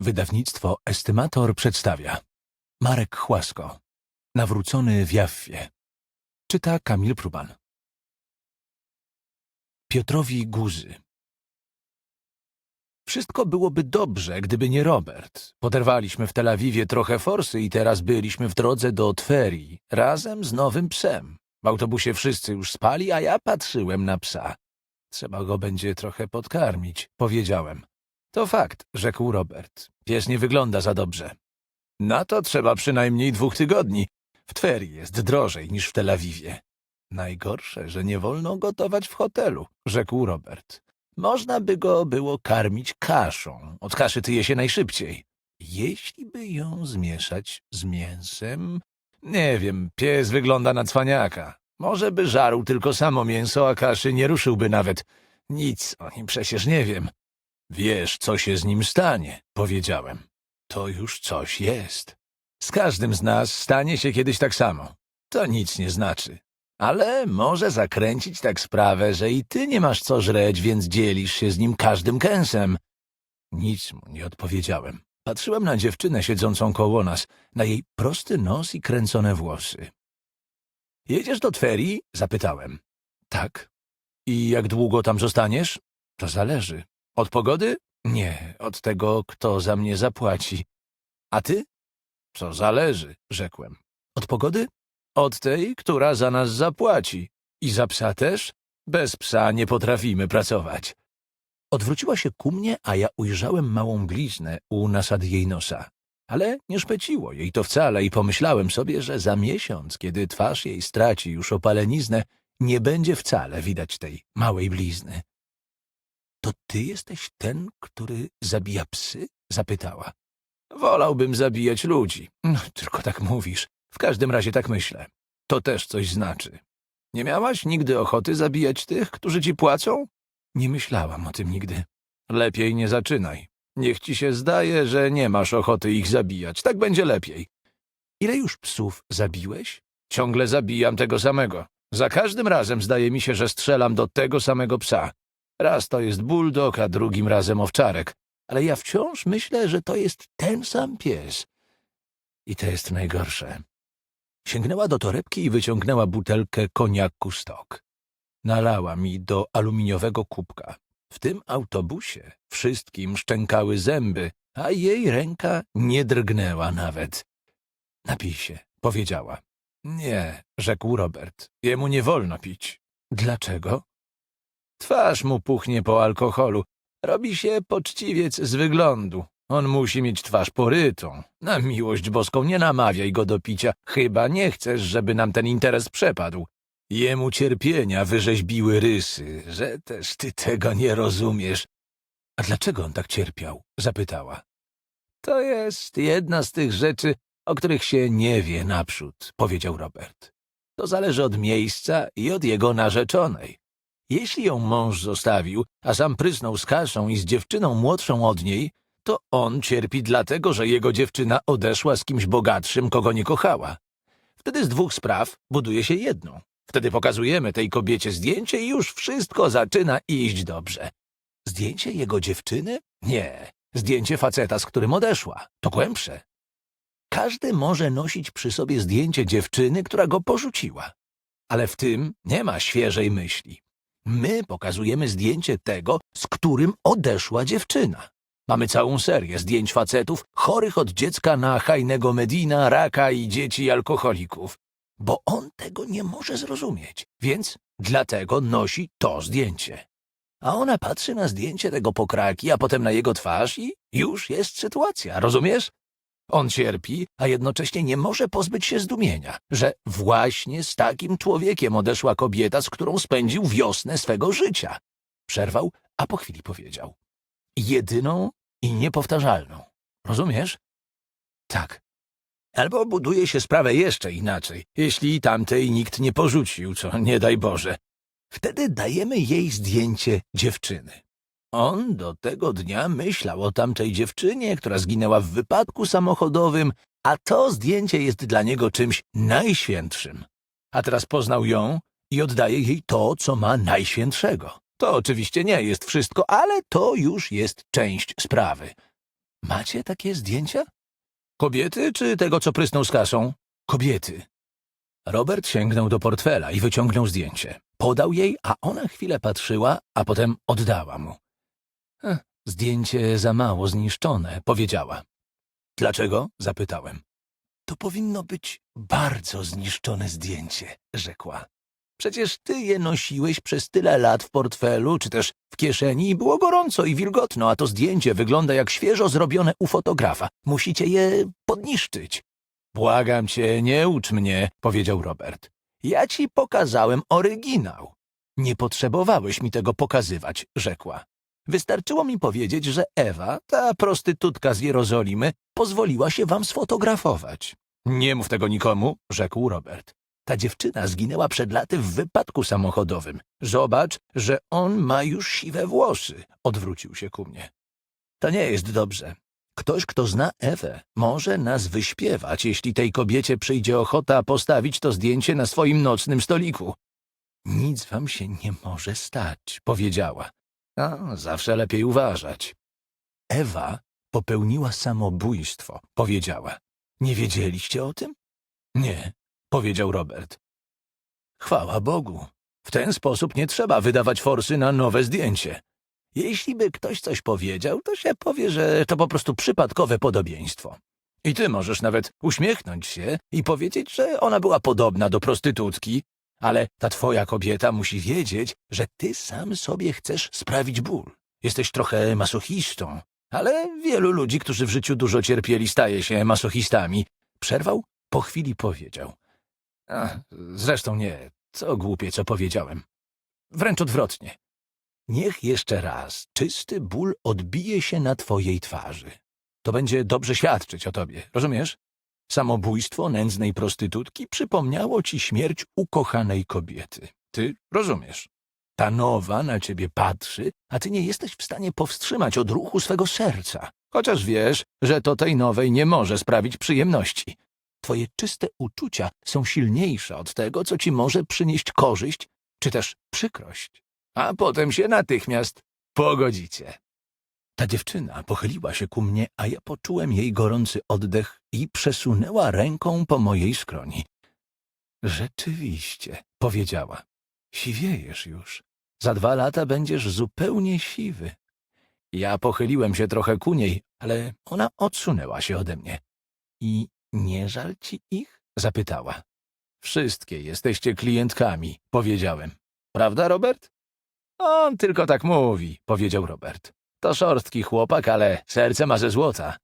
Wydawnictwo Estymator przedstawia Marek Chłasko Nawrócony w Jaffie Czyta Kamil Pruban Piotrowi Guzy Wszystko byłoby dobrze, gdyby nie Robert. Poderwaliśmy w Tel Awiwie trochę forsy i teraz byliśmy w drodze do Tverii razem z nowym psem. W autobusie wszyscy już spali, a ja patrzyłem na psa. Trzeba go będzie trochę podkarmić, powiedziałem. To fakt, rzekł Robert. Pies nie wygląda za dobrze. Na to trzeba przynajmniej dwóch tygodni. W Tverii jest drożej niż w Tel Awiwie. Najgorsze, że nie wolno gotować w hotelu, rzekł Robert. Można by go było karmić kaszą. Od kaszy tyje się najszybciej. Jeśli by ją zmieszać z mięsem... Nie wiem, pies wygląda na cwaniaka. Może by żarł tylko samo mięso, a kaszy nie ruszyłby nawet. Nic o nim przecież nie wiem. Wiesz, co się z nim stanie, powiedziałem. To już coś jest. Z każdym z nas stanie się kiedyś tak samo. To nic nie znaczy. Ale może zakręcić tak sprawę, że i ty nie masz co żreć, więc dzielisz się z nim każdym kęsem. Nic mu nie odpowiedziałem. Patrzyłem na dziewczynę siedzącą koło nas, na jej prosty nos i kręcone włosy. Jedziesz do Tverii? zapytałem. Tak. I jak długo tam zostaniesz? To zależy. Od pogody? Nie, od tego, kto za mnie zapłaci. A ty? Co zależy, rzekłem. Od pogody? Od tej, która za nas zapłaci. I za psa też? Bez psa nie potrafimy pracować. Odwróciła się ku mnie, a ja ujrzałem małą bliznę u nasad jej nosa. Ale nie szpeciło jej to wcale i pomyślałem sobie, że za miesiąc, kiedy twarz jej straci już opaleniznę, nie będzie wcale widać tej małej blizny. To ty jesteś ten, który zabija psy? zapytała. Wolałbym zabijać ludzi. No, tylko tak mówisz. W każdym razie tak myślę. To też coś znaczy. Nie miałaś nigdy ochoty zabijać tych, którzy ci płacą? Nie myślałam o tym nigdy. Lepiej nie zaczynaj. Niech ci się zdaje, że nie masz ochoty ich zabijać. Tak będzie lepiej. Ile już psów zabiłeś? Ciągle zabijam tego samego. Za każdym razem zdaje mi się, że strzelam do tego samego psa. Raz to jest bulldog, a drugim razem owczarek. Ale ja wciąż myślę, że to jest ten sam pies. I to jest najgorsze. Sięgnęła do torebki i wyciągnęła butelkę koniaku stok. Nalała mi do aluminiowego kubka. W tym autobusie wszystkim szczękały zęby, a jej ręka nie drgnęła nawet. Napij się, powiedziała. Nie, rzekł Robert. Jemu nie wolno pić. Dlaczego? Twarz mu puchnie po alkoholu. Robi się poczciwiec z wyglądu. On musi mieć twarz porytą. Na miłość boską nie namawiaj go do picia. Chyba nie chcesz, żeby nam ten interes przepadł. Jemu cierpienia wyrzeźbiły rysy, że też ty tego nie rozumiesz. A dlaczego on tak cierpiał? zapytała. To jest jedna z tych rzeczy, o których się nie wie naprzód, powiedział Robert. To zależy od miejsca i od jego narzeczonej. Jeśli ją mąż zostawił, a sam prysnął z kaszą i z dziewczyną młodszą od niej, to on cierpi dlatego, że jego dziewczyna odeszła z kimś bogatszym, kogo nie kochała. Wtedy z dwóch spraw buduje się jedną. Wtedy pokazujemy tej kobiecie zdjęcie i już wszystko zaczyna iść dobrze. Zdjęcie jego dziewczyny? Nie. Zdjęcie faceta, z którym odeszła. To głębsze. Każdy może nosić przy sobie zdjęcie dziewczyny, która go porzuciła. Ale w tym nie ma świeżej myśli. My pokazujemy zdjęcie tego, z którym odeszła dziewczyna. Mamy całą serię zdjęć facetów chorych od dziecka na hajnego Medina, raka i dzieci alkoholików. Bo on tego nie może zrozumieć, więc dlatego nosi to zdjęcie. A ona patrzy na zdjęcie tego pokraki, a potem na jego twarz i już jest sytuacja, rozumiesz? On cierpi, a jednocześnie nie może pozbyć się zdumienia, że właśnie z takim człowiekiem odeszła kobieta, z którą spędził wiosnę swego życia. Przerwał, a po chwili powiedział. Jedyną i niepowtarzalną. Rozumiesz? Tak. Albo buduje się sprawę jeszcze inaczej, jeśli tamtej nikt nie porzucił, co nie daj Boże. Wtedy dajemy jej zdjęcie dziewczyny. On do tego dnia myślał o tamtej dziewczynie, która zginęła w wypadku samochodowym, a to zdjęcie jest dla niego czymś najświętszym. A teraz poznał ją i oddaje jej to, co ma najświętszego. To oczywiście nie jest wszystko, ale to już jest część sprawy. Macie takie zdjęcia? Kobiety czy tego, co prysnął z kasą? Kobiety. Robert sięgnął do portfela i wyciągnął zdjęcie. Podał jej, a ona chwilę patrzyła, a potem oddała mu. "Eh, Zdjęcie za mało zniszczone, powiedziała. Dlaczego? zapytałem. To powinno być bardzo zniszczone zdjęcie, rzekła. Przecież ty je nosiłeś przez tyle lat w portfelu, czy też w kieszeni i było gorąco i wilgotno, a to zdjęcie wygląda jak świeżo zrobione u fotografa. Musicie je podniszczyć. Błagam cię, nie ucz mnie, powiedział Robert. Ja ci pokazałem oryginał. Nie potrzebowałeś mi tego pokazywać, rzekła. Wystarczyło mi powiedzieć, że Ewa, ta prostytutka z Jerozolimy, pozwoliła się wam sfotografować. Nie mów tego nikomu, rzekł Robert. Ta dziewczyna zginęła przed laty w wypadku samochodowym. Zobacz, że on ma już siwe włosy, odwrócił się ku mnie. To nie jest dobrze. Ktoś, kto zna Ewę, może nas wyśpiewać, jeśli tej kobiecie przyjdzie ochota postawić to zdjęcie na swoim nocnym stoliku. Nic wam się nie może stać, powiedziała. A, zawsze lepiej uważać. Ewa popełniła samobójstwo, powiedziała. Nie wiedzieliście o tym? Nie, powiedział Robert. Chwała Bogu. W ten sposób nie trzeba wydawać forsy na nowe zdjęcie. Jeśli by ktoś coś powiedział, to się powie, że to po prostu przypadkowe podobieństwo. I ty możesz nawet uśmiechnąć się i powiedzieć, że ona była podobna do prostytutki, ale ta twoja kobieta musi wiedzieć, że ty sam sobie chcesz sprawić ból. Jesteś trochę masochistą, ale wielu ludzi, którzy w życiu dużo cierpieli, staje się masochistami. Przerwał, po chwili powiedział. Ach, zresztą nie, co głupie, co powiedziałem. Wręcz odwrotnie. Niech jeszcze raz czysty ból odbije się na twojej twarzy. To będzie dobrze świadczyć o tobie, rozumiesz? Samobójstwo nędznej prostytutki przypomniało ci śmierć ukochanej kobiety. Ty rozumiesz. Ta nowa na ciebie patrzy, a ty nie jesteś w stanie powstrzymać odruchu swego serca, chociaż wiesz, że to tej nowej nie może sprawić przyjemności. Twoje czyste uczucia są silniejsze od tego, co ci może przynieść korzyść, czy też przykrość. A potem się natychmiast pogodzicie. Ta dziewczyna pochyliła się ku mnie, a ja poczułem jej gorący oddech i przesunęła ręką po mojej skroni. Rzeczywiście, powiedziała, siwiejesz już. Za dwa lata będziesz zupełnie siwy. Ja pochyliłem się trochę ku niej, ale ona odsunęła się ode mnie. I nie żal ci ich? zapytała. Wszystkie jesteście klientkami, powiedziałem. Prawda, Robert? On tylko tak mówi, powiedział Robert. To szorstki chłopak, ale serce ma ze złota.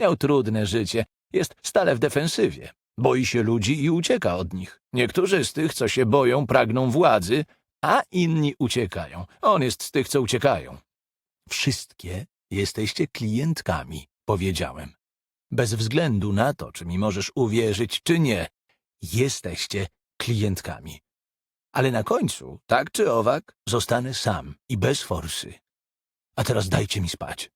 Miał trudne życie, jest stale w defensywie. Boi się ludzi i ucieka od nich. Niektórzy z tych, co się boją, pragną władzy, a inni uciekają. On jest z tych, co uciekają. Wszystkie jesteście klientkami, powiedziałem. Bez względu na to, czy mi możesz uwierzyć, czy nie, jesteście klientkami. Ale na końcu, tak czy owak, zostanę sam i bez forsy. A teraz dajcie mi spać.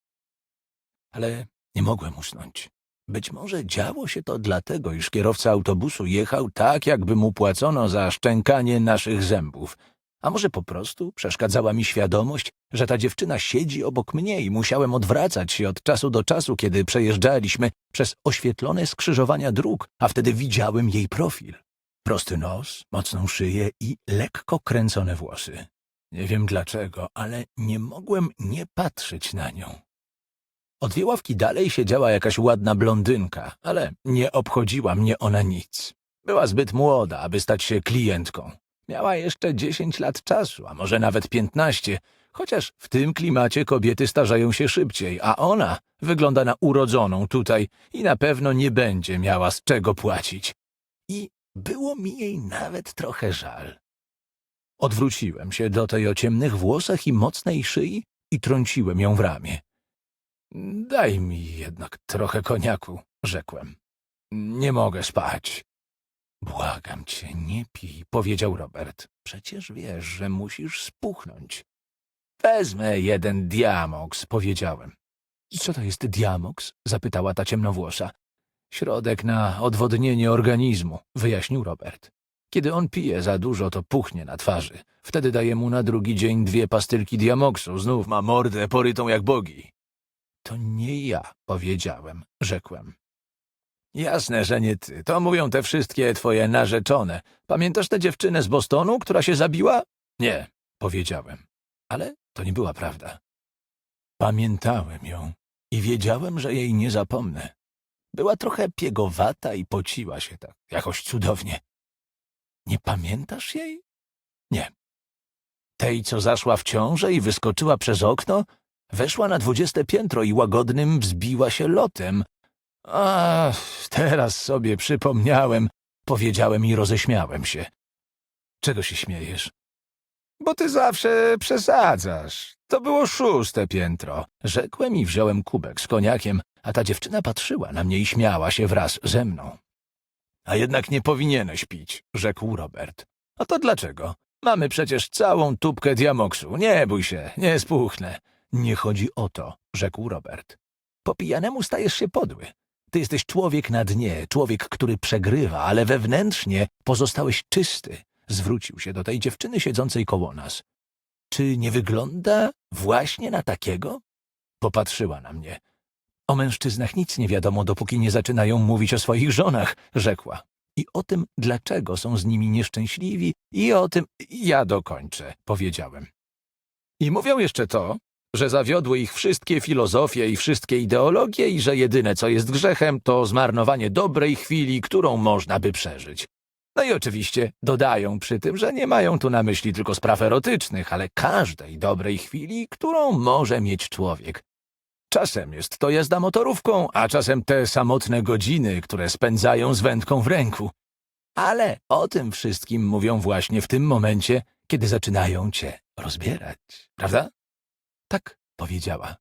Ale nie mogłem usnąć. Być może działo się to dlatego, iż kierowca autobusu jechał tak, jakby mu płacono za szczękanie naszych zębów. A może po prostu przeszkadzała mi świadomość, że ta dziewczyna siedzi obok mnie i musiałem odwracać się od czasu do czasu, kiedy przejeżdżaliśmy przez oświetlone skrzyżowania dróg, a wtedy widziałem jej profil. Prosty nos, mocną szyję i lekko kręcone włosy. Nie wiem dlaczego, ale nie mogłem nie patrzeć na nią. Od dwie ławki dalej siedziała jakaś ładna blondynka, ale nie obchodziła mnie ona nic. Była zbyt młoda, aby stać się klientką. Miała jeszcze dziesięć lat czasu, a może nawet piętnaście, chociaż w tym klimacie kobiety starzeją się szybciej, a ona wygląda na urodzoną tutaj i na pewno nie będzie miała z czego płacić. I było mi jej nawet trochę żal. Odwróciłem się do tej o ciemnych włosach i mocnej szyi i trąciłem ją w ramię. Daj mi jednak trochę koniaku, rzekłem. Nie mogę spać. Błagam cię, nie pij, powiedział Robert. Przecież wiesz, że musisz spuchnąć. Wezmę jeden diamoks, powiedziałem. Co to jest diamoks? zapytała ta ciemnowłosa. Środek na odwodnienie organizmu, wyjaśnił Robert. Kiedy on pije za dużo, to puchnie na twarzy. Wtedy daje mu na drugi dzień dwie pastylki diamoksu. Znów ma mordę porytą jak bogi. To nie ja powiedziałem, rzekłem. Jasne, że nie ty. To mówią te wszystkie twoje narzeczone. Pamiętasz tę dziewczynę z Bostonu, która się zabiła? Nie, powiedziałem. Ale to nie była prawda. Pamiętałem ją i wiedziałem, że jej nie zapomnę. Była trochę piegowata i pociła się tak, jakoś cudownie. Nie pamiętasz jej? Nie. Tej, co zaszła w ciążę i wyskoczyła przez okno, weszła na dwudzieste piętro i łagodnym wzbiła się lotem. A, teraz sobie przypomniałem, powiedziałem i roześmiałem się. Czego się śmiejesz? Bo ty zawsze przesadzasz. To było szóste piętro. Rzekłem i wziąłem kubek z koniakiem, a ta dziewczyna patrzyła na mnie i śmiała się wraz ze mną. A jednak nie powinieneś pić, rzekł Robert. A to dlaczego? Mamy przecież całą tubkę diamoksu. Nie bój się, nie spuchnę. Nie chodzi o to, rzekł Robert. Po pijanemu stajesz się podły. Ty jesteś człowiek na dnie, człowiek, który przegrywa, ale wewnętrznie pozostałeś czysty. Zwrócił się do tej dziewczyny siedzącej koło nas. Czy nie wygląda właśnie na takiego? Popatrzyła na mnie. O mężczyznach nic nie wiadomo, dopóki nie zaczynają mówić o swoich żonach, rzekła. I o tym, dlaczego są z nimi nieszczęśliwi, i o tym ja dokończę, powiedziałem. I mówią jeszcze to, że zawiodły ich wszystkie filozofie i wszystkie ideologie i że jedyne, co jest grzechem, to zmarnowanie dobrej chwili, którą można by przeżyć. No i oczywiście dodają przy tym, że nie mają tu na myśli tylko spraw erotycznych, ale każdej dobrej chwili, którą może mieć człowiek. Czasem jest to jazda motorówką, a czasem te samotne godziny, które spędzają z wędką w ręku. Ale o tym wszystkim mówią właśnie w tym momencie, kiedy zaczynają cię rozbierać, prawda? Tak, powiedziała.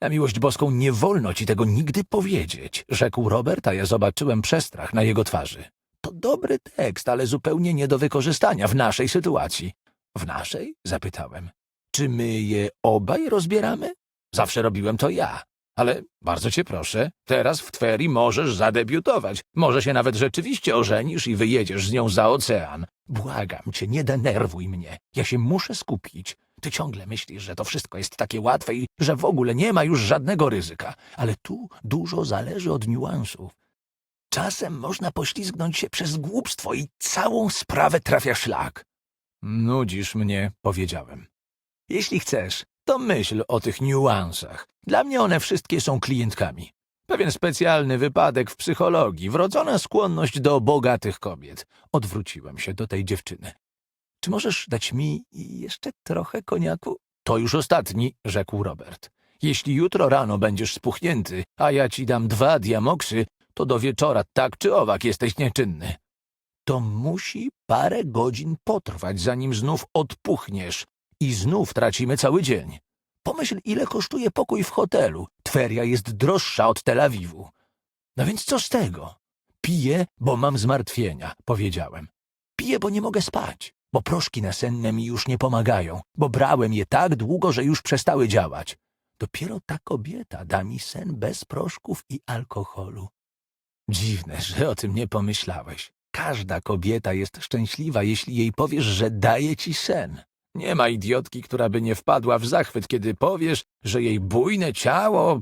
Na miłość boską nie wolno ci tego nigdy powiedzieć, rzekł Robert, a ja zobaczyłem przestrach na jego twarzy. To dobry tekst, ale zupełnie nie do wykorzystania w naszej sytuacji. W naszej? zapytałem. Czy my je obaj rozbieramy? Zawsze robiłem to ja. Ale bardzo cię proszę, teraz w Twerii możesz zadebiutować. Może się nawet rzeczywiście ożenisz i wyjedziesz z nią za ocean. Błagam cię, nie denerwuj mnie. Ja się muszę skupić. Ty ciągle myślisz, że to wszystko jest takie łatwe i że w ogóle nie ma już żadnego ryzyka. Ale tu dużo zależy od niuansów. Czasem można poślizgnąć się przez głupstwo i całą sprawę trafia szlak. Nudzisz mnie, powiedziałem. Jeśli chcesz, to myśl o tych niuansach. Dla mnie one wszystkie są klientkami. Pewien specjalny wypadek w psychologii, wrodzona skłonność do bogatych kobiet. Odwróciłem się do tej dziewczyny. Czy możesz dać mi jeszcze trochę koniaku? To już ostatni, rzekł Robert. Jeśli jutro rano będziesz spuchnięty, a ja ci dam dwa diamoksy, to do wieczora tak czy owak jesteś nieczynny. To musi parę godzin potrwać, zanim znów odpuchniesz i znów tracimy cały dzień. Pomyśl, ile kosztuje pokój w hotelu. Tweria jest droższa od Tel Awiwu. No więc co z tego? Piję, bo mam zmartwienia, powiedziałem. Piję, bo nie mogę spać, bo proszki nasenne mi już nie pomagają, bo brałem je tak długo, że już przestały działać. Dopiero ta kobieta da mi sen bez proszków i alkoholu. Dziwne, że o tym nie pomyślałeś. Każda kobieta jest szczęśliwa, jeśli jej powiesz, że daje ci sen. Nie ma idiotki, która by nie wpadła w zachwyt, kiedy powiesz, że jej bujne ciało...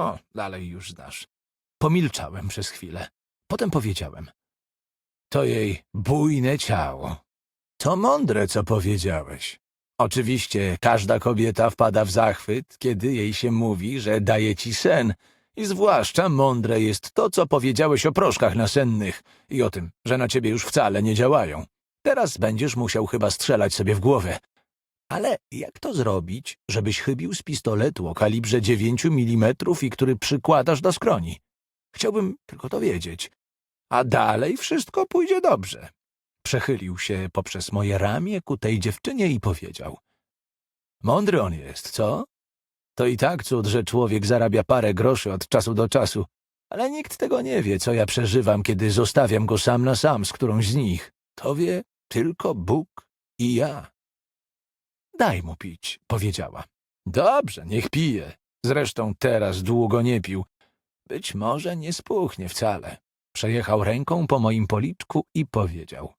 O, dalej już znasz. Pomilczałem przez chwilę. Potem powiedziałem. To jej bujne ciało. To mądre, co powiedziałeś. Oczywiście każda kobieta wpada w zachwyt, kiedy jej się mówi, że daje ci sen. I zwłaszcza mądre jest to, co powiedziałeś o proszkach nasennych i o tym, że na ciebie już wcale nie działają. Teraz będziesz musiał chyba strzelać sobie w głowę. Ale jak to zrobić, żebyś chybił z pistoletu o kalibrze 9 mm i który przykładasz do skroni? Chciałbym tylko to wiedzieć. A dalej wszystko pójdzie dobrze. Przechylił się poprzez moje ramię ku tej dziewczynie i powiedział. Mądry on jest, co? To i tak cud, że człowiek zarabia parę groszy od czasu do czasu, ale nikt tego nie wie, co ja przeżywam, kiedy zostawiam go sam na sam z którąś z nich. To wie tylko Bóg i ja. Daj mu pić, powiedziała. Dobrze, niech pije. Zresztą teraz długo nie pił. Być może nie spuchnie wcale. Przejechał ręką po moim policzku i powiedział.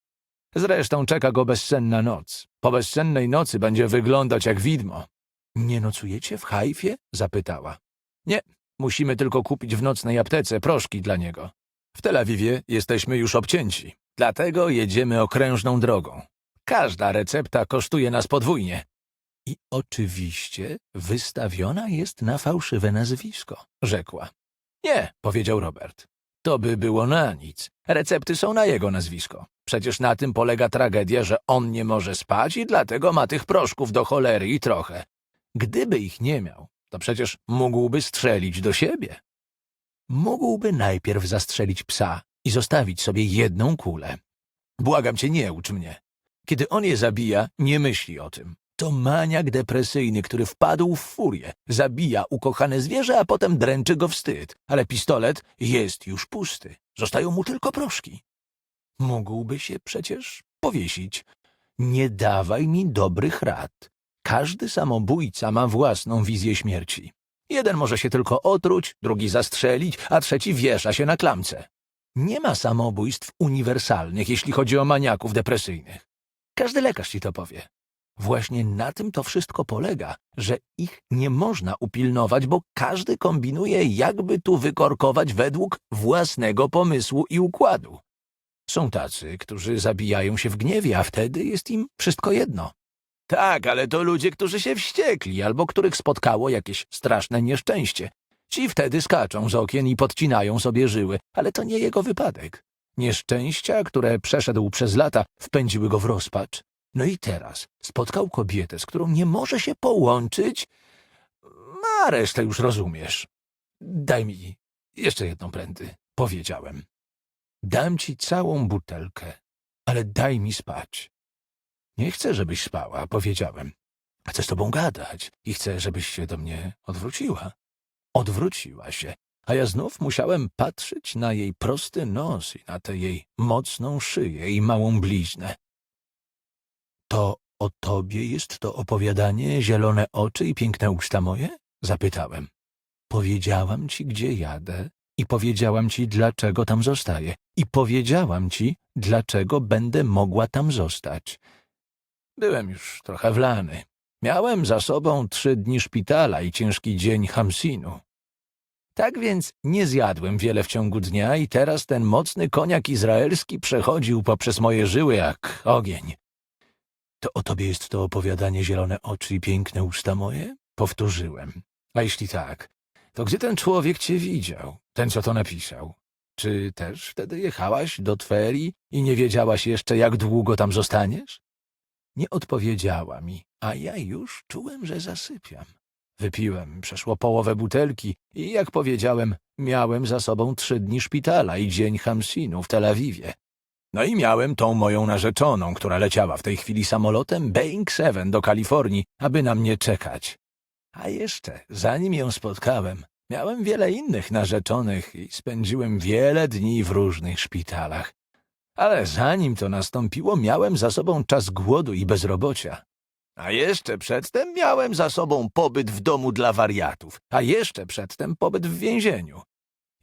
Zresztą czeka go bezsenna noc. Po bezsennej nocy będzie wyglądać jak widmo. Nie nocujecie w Hajfie? zapytała. Nie, musimy tylko kupić w nocnej aptece proszki dla niego. W Tel Awiwie jesteśmy już obcięci, dlatego jedziemy okrężną drogą. Każda recepta kosztuje nas podwójnie. I oczywiście wystawiona jest na fałszywe nazwisko, rzekła. Nie, powiedział Robert. To by było na nic. Recepty są na jego nazwisko. Przecież na tym polega tragedia, że on nie może spać i dlatego ma tych proszków do cholery i trochę. Gdyby ich nie miał, to przecież mógłby strzelić do siebie. Mógłby najpierw zastrzelić psa i zostawić sobie jedną kulę. Błagam cię, nie ucz mnie. Kiedy on je zabija, nie myśli o tym. To maniak depresyjny, który wpadł w furię. Zabija ukochane zwierzę, a potem dręczy go wstyd. Ale pistolet jest już pusty. Zostają mu tylko proszki. Mógłby się przecież powiesić. Nie dawaj mi dobrych rad. Każdy samobójca ma własną wizję śmierci. Jeden może się tylko otruć, drugi zastrzelić, a trzeci wiesza się na klamce. Nie ma samobójstw uniwersalnych, jeśli chodzi o maniaków depresyjnych. Każdy lekarz ci to powie. Właśnie na tym to wszystko polega, że ich nie można upilnować, bo każdy kombinuje, jakby tu wykorkować według własnego pomysłu i układu. Są tacy, którzy zabijają się w gniewie, a wtedy jest im wszystko jedno. Tak, ale to ludzie, którzy się wściekli albo których spotkało jakieś straszne nieszczęście. Ci wtedy skaczą z okien i podcinają sobie żyły, ale to nie jego wypadek. Nieszczęścia, które przeszedł przez lata, wpędziły go w rozpacz. No i teraz spotkał kobietę, z którą nie może się połączyć, a resztę już rozumiesz. Daj mi jeszcze jedną prędy, powiedziałem. Dam ci całą butelkę, ale daj mi spać. Nie chcę, żebyś spała, powiedziałem. Chcę z tobą gadać i chcę, żebyś się do mnie odwróciła. Odwróciła się, a ja znów musiałem patrzeć na jej prosty nos i na tę jej mocną szyję i małą bliznę. To o tobie jest to opowiadanie, zielone oczy i piękne usta moje? Zapytałem. Powiedziałam ci, gdzie jadę i powiedziałam ci, dlaczego tam zostaję i powiedziałam ci, dlaczego będę mogła tam zostać. Byłem już trochę wlany. Miałem za sobą trzy dni szpitala i ciężki dzień Hamsinu. Tak więc nie zjadłem wiele w ciągu dnia i teraz ten mocny koniak izraelski przechodził poprzez moje żyły jak ogień. To o tobie jest to opowiadanie zielone oczy i piękne usta moje? Powtórzyłem. A jeśli tak, to gdzie ten człowiek cię widział? Ten, co to napisał? Czy też wtedy jechałaś do Twerii i nie wiedziałaś jeszcze, jak długo tam zostaniesz? Nie odpowiedziała mi, a ja już czułem, że zasypiam. Wypiłem przeszło połowę butelki i, jak powiedziałem, miałem za sobą trzy dni szpitala i dzień Hamsinu w Tel Awiwie. No i miałem tą moją narzeczoną, która leciała w tej chwili samolotem Boeing 7 do Kalifornii, aby na mnie czekać. A jeszcze, zanim ją spotkałem, miałem wiele innych narzeczonych i spędziłem wiele dni w różnych szpitalach. Ale zanim to nastąpiło, miałem za sobą czas głodu i bezrobocia. A jeszcze przedtem miałem za sobą pobyt w domu dla wariatów, a jeszcze przedtem pobyt w więzieniu.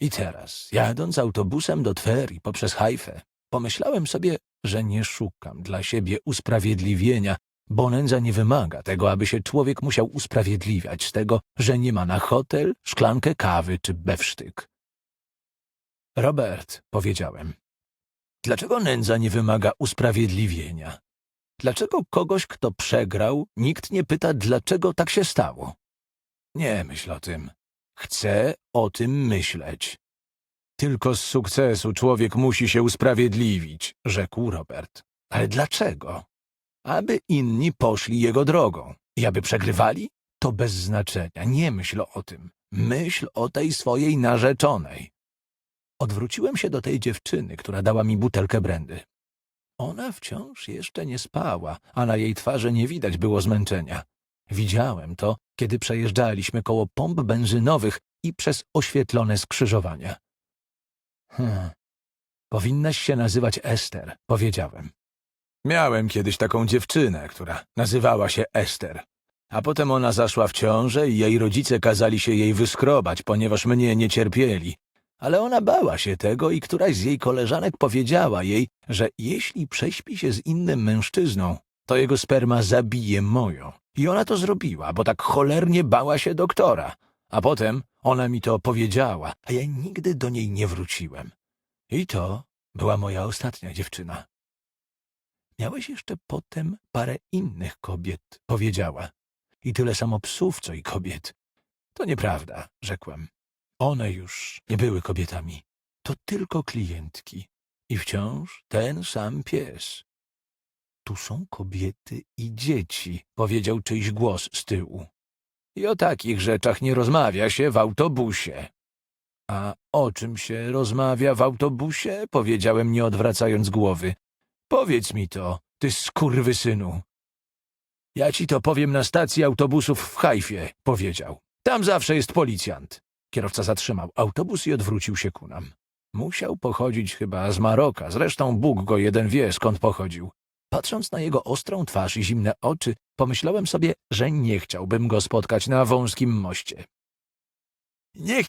I teraz, jadąc autobusem do Twerii poprzez Hajfę, pomyślałem sobie, że nie szukam dla siebie usprawiedliwienia, bo nędza nie wymaga tego, aby się człowiek musiał usprawiedliwiać z tego, że nie ma na hotel, szklankę kawy czy bewsztyk. Robert, powiedziałem, dlaczego nędza nie wymaga usprawiedliwienia? Dlaczego kogoś, kto przegrał, nikt nie pyta, dlaczego tak się stało? Nie myśl o tym. Chcę o tym myśleć. Tylko z sukcesu człowiek musi się usprawiedliwić, rzekł Robert. Ale dlaczego? Aby inni poszli jego drogą i aby przegrywali? To bez znaczenia. Nie myśl o tym. Myśl o tej swojej narzeczonej. Odwróciłem się do tej dziewczyny, która dała mi butelkę brandy. Ona wciąż jeszcze nie spała, a na jej twarzy nie widać było zmęczenia. Widziałem to, kiedy przejeżdżaliśmy koło pomp benzynowych i przez oświetlone skrzyżowania. Hmm. Powinnaś się nazywać Ester, powiedziałem. Miałem kiedyś taką dziewczynę, która nazywała się Ester. A potem ona zaszła w ciążę i jej rodzice kazali się jej wyskrobać, ponieważ mnie nie cierpieli. Ale ona bała się tego i któraś z jej koleżanek powiedziała jej, że jeśli prześpi się z innym mężczyzną, to jego sperma zabije moją. I ona to zrobiła, bo tak cholernie bała się doktora. A potem ona mi to powiedziała, a ja nigdy do niej nie wróciłem. I to była moja ostatnia dziewczyna. Miałeś jeszcze potem parę innych kobiet, powiedziała. I tyle samo psów, co i kobiet. To nieprawda, rzekłem. One już nie były kobietami. To tylko klientki. I wciąż ten sam pies. Tu są kobiety i dzieci, powiedział czyjś głos z tyłu. I o takich rzeczach nie rozmawia się w autobusie. A o czym się rozmawia w autobusie? Powiedziałem, nie odwracając głowy. Powiedz mi to, ty skurwysynu. Ja ci to powiem na stacji autobusów w Hajfie, powiedział. Tam zawsze jest policjant. Kierowca zatrzymał autobus i odwrócił się ku nam. Musiał pochodzić chyba z Maroka, zresztą Bóg go jeden wie, skąd pochodził. Patrząc na jego ostrą twarz i zimne oczy, pomyślałem sobie, że nie chciałbym go spotkać na wąskim moście. Niech